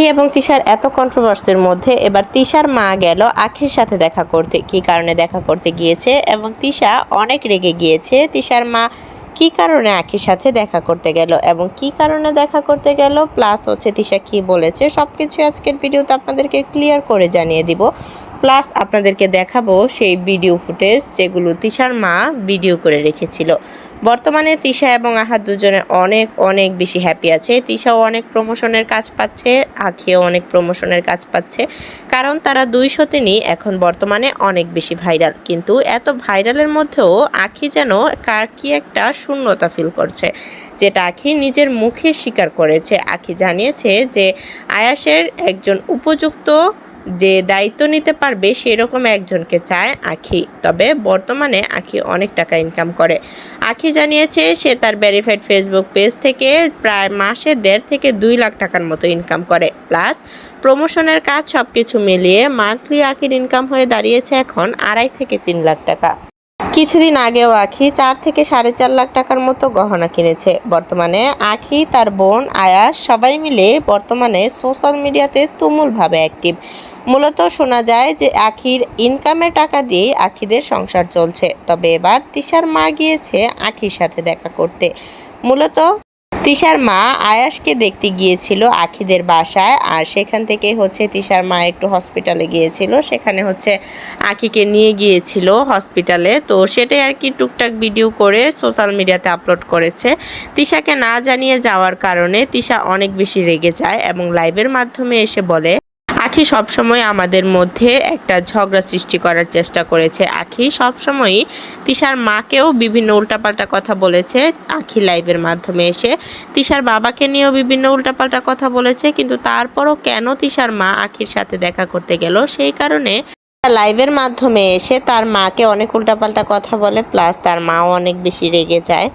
আখি এবং তিশার এত কন্ট্রোভার্সির মধ্যে এবার তিশার মা গেল আখির সাথে দেখা করতে, কি কারণে দেখা করতে গিয়েছে এবং তিশা অনেক রেগে গিয়েছে। তিশার মা কি কারণে আখির সাথে দেখা করতে গেল এবং কি কারণে দেখা করতে গেল প্লাস হচ্ছে তিশা কি বলেছে সব কিছু আজকের ভিডিওতে আপনাদেরকে ক্লিয়ার করে জানিয়ে দিব। প্লাস আপনাদেরকে দেখাবো সেই ভিডিও ফুটেজ যেগুলো তিশার মা ভিডিও করে রেখেছিল। বর্তমানে তিশা এবং আহাত দুজনে অনেক অনেক বেশি হ্যাপি আছে। তিশাও অনেক প্রমোশনের কাজ পাচ্ছে, আখিও অনেক প্রমোশনের কাজ পাচ্ছে। কারণ তারা দুই সতিনই এখন বর্তমানে অনেক বেশি ভাইরাল কিন্তু এত ভাইরালের মধ্যেও আখি যেন কার কি একটা শূন্যতা ফিল করছে, যেটা আখি নিজের মুখে স্বীকার করেছে। আখি জানিয়েছে যে আয়াসের একজন উপযুক্ত যে দায়িত্ব নিতে পারবে সেরকম একজনকে চায় আখি। তবে বর্তমানে আখি অনেক টাকা ইনকাম করে। আখি জানিয়েছে সে তার ভেরিফাইড ফেসবুক পেজ থেকে প্রায় মাসে দেড় থেকে দুই লাখ টাকার মতো ইনকাম করে। প্লাস প্রমোশনের কাজ সব কিছু মিলিয়ে মান্থলি আখির ইনকাম হয়ে দাঁড়িয়েছে এখন আড়াই থেকে তিন লাখ টাকা। কিছুদিন আগেও আখি চার থেকে সাড়ে চার লাখ টাকার মতো গহনা কিনেছে। বর্তমানে আখি, তার বোন আয়াস সবাই মিলে বর্তমানে সোশ্যাল মিডিয়াতে তুমুলভাবে অ্যাক্টিভ মূলত শোনা যায় যে আখির ইনকামের টাকা দিয়ে আখিদের সংসার চলছে। তবে এবার তিশার মা গিয়েছে আখির সাথে দেখা করতে। মূলত তিশার মা আয়াসকে দেখতে গিয়েছিল আখিদের বাসায় আর সেখান থেকে হচ্ছে তিশার মা একটু হসপিটালে গিয়েছিল। সেখানে হচ্ছে আখিকে নিয়ে গিয়েছিল হসপিটালে তো সেটাই আর কি টুকটাক ভিডিও করে সোশ্যাল মিডিয়াতে আপলোড করেছে। তিশাকে না জানিয়ে যাওয়ার কারণে তিশা অনেক বেশি রেগে যায় এবং লাইভের মাধ্যমে এসে বলে আখি সবসময় আমাদের মধ্যে একটা ঝগড়া সৃষ্টি করার চেষ্টা করেছে। আখি সবসময়ই তিশার মাকেও বিভিন্ন উল্টাপাল্টা কথা বলেছে আখি লাইভের মাধ্যমে এসে। তিশার বাবাকে নিয়েও বিভিন্ন উল্টাপাল্টা কথা বলেছে, কিন্তু তারপরও কেন তিশার মা আখির সাথে দেখা করতে গেল? সেই কারণে লাইভের মাধ্যমে এসে তার মাকে অনেক উল্টাপাল্টা কথা বলে প্লাস তার মাও অনেক বেশি রেগে যায়।